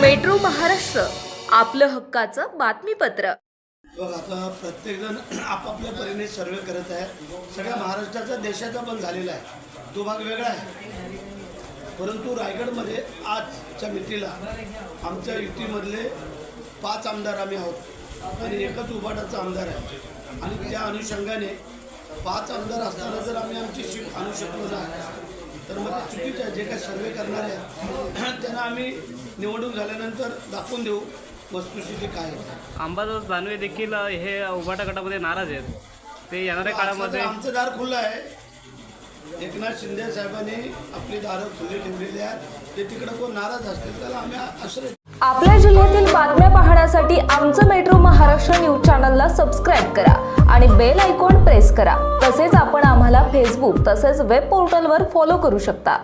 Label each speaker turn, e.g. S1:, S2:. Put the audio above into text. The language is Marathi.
S1: मेट्रो महाराष्ट्र आपलं हक्काचं बातमीपत्र.
S2: बघ आता प्रत्येकजण आपापल्या परीने सर्वे करत आहे. सगळ्या महाराष्ट्राचा देशाचा पण झालेला आहे. तो भाग वेगळा आहे. परंतु रायगडमध्ये आजच्या मितीला आमच्या युतीमधले पाच आमदार आम्ही आहोत. आणि एकच उभाटाचा आमदार आहे. आणि त्या अनुषंगाने पाच आमदार असताना जर आम्ही आमची सीट आणू शकलो नाही तर मग ते चुकीचं आहे. जे काही सर्वे करणारे आहेत त्यांना आम्ही निवडून झाल्यानंतर दाखवून देऊ वस्तुस्थिती काय
S3: अंबादास दानवे देखील हे उभाटा गटामध्ये नाराज आहेत. ते येणाऱ्या काळामध्ये
S2: आमचं दार खुलं आहे. एकनाथ शिंदे साहेबांनी आपली दारं खुली ठेवलेली आहेत. ते तिकडे कोण नाराज असतील त्याला आम्ही आश्रय
S1: आपल्या जिल्ह्यातील बातम्या पाहण्यासाठी आमचं मेट्रो महाराष्ट्र न्यूज चॅनलला सबस्क्राईब करा आणि बेल आयकॉन प्रेस करा. तसेच आपण आम्हाला फेसबुक तसेच वेब पोर्टलवर फॉलो करू शकता.